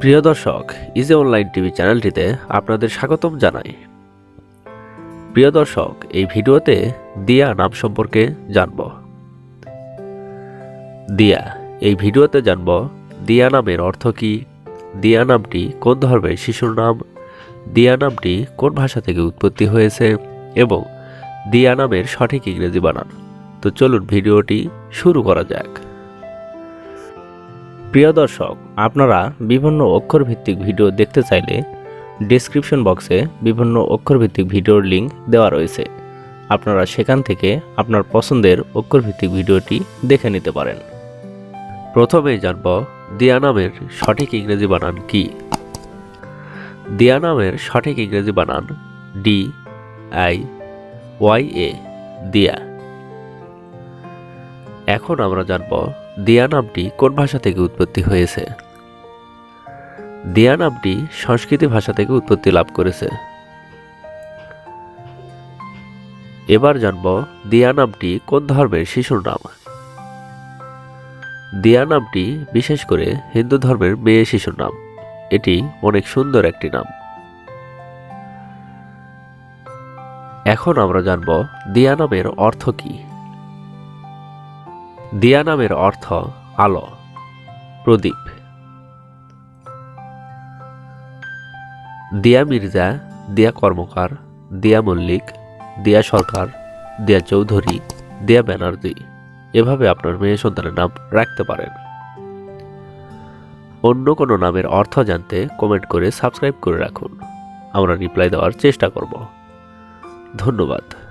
প্রিয় দর্শক ইজে online TV চ্যানেলটিতে আপনাদের স্বাগতম জানাই। প্রিয় দর্শক, এই ভিডিওতে দিয়া নাম সম্পর্কে জানব। দিয়া, এই ভিডিওতে জানব দিয়া নামের অর্থ কি, দিয়া নামটি কোন ধর্মের শিশুর নাম, দিয়া নামটি কোন ভাষা থেকে উৎপত্তি হয়েছে, এবং দিয়া নামের সঠিক ইংরেজি বানান। তো চলুন ভিডিওটি শুরু করা যাক। প্রিয় দর্শক, আপনারা বিভিন্ন অক্ষরভিত্তিক ভিডিও দেখতে চাইলে ডেসক্রিপশন বক্সে বিভিন্ন অক্ষরভিত্তিক ভিডিওর লিঙ্ক দেওয়া রয়েছে। আপনারা সেখান থেকে আপনার পছন্দের অক্ষরভিত্তিক ভিডিওটি দেখে নিতে পারেন। প্রথমেই জানব দিয়া নামের সঠিক ইংরেজি বানান কি। দিয়া নামের সঠিক ইংরেজি বানান ডি আই ওয়াই এ দিয়া। এখন আমরা জানব দিয়া নামটি কোন ভাষা থেকে উৎপত্তি হয়েছে? দিয়া নামটি সংস্কৃতি ভাষা থেকে উৎপত্তি লাভ করেছে। এবার জানব দিয়া নামটি কোন ধর্মের শিশুর নাম। দিয়া নামটি বিশেষ করে হিন্দু ধর্মের মেয়ে শিশুর নাম। এটি অনেক সুন্দর একটি নাম। এখন আমরা জানব দিয়া নামের অর্থ কী। দিয়া নামের অর্থ আলো। প্রদীপ। দিয়া মির্জা, দিয়া কর্মকার, দিয়া মল্লিক, দিয়া সরকার, দিয়া চৌধুরী, দিয়া ব্যানার্জি, এভাবে আপনার মেয়ে সন্তানের নাম রাখতে পারেন। অন্য কোনো নামের অর্থ জানতে কমেন্ট করে সাবস্ক্রাইব করে রাখুন। আমরা রিপ্লাই দেওয়ার চেষ্টা করব। ধন্যবাদ।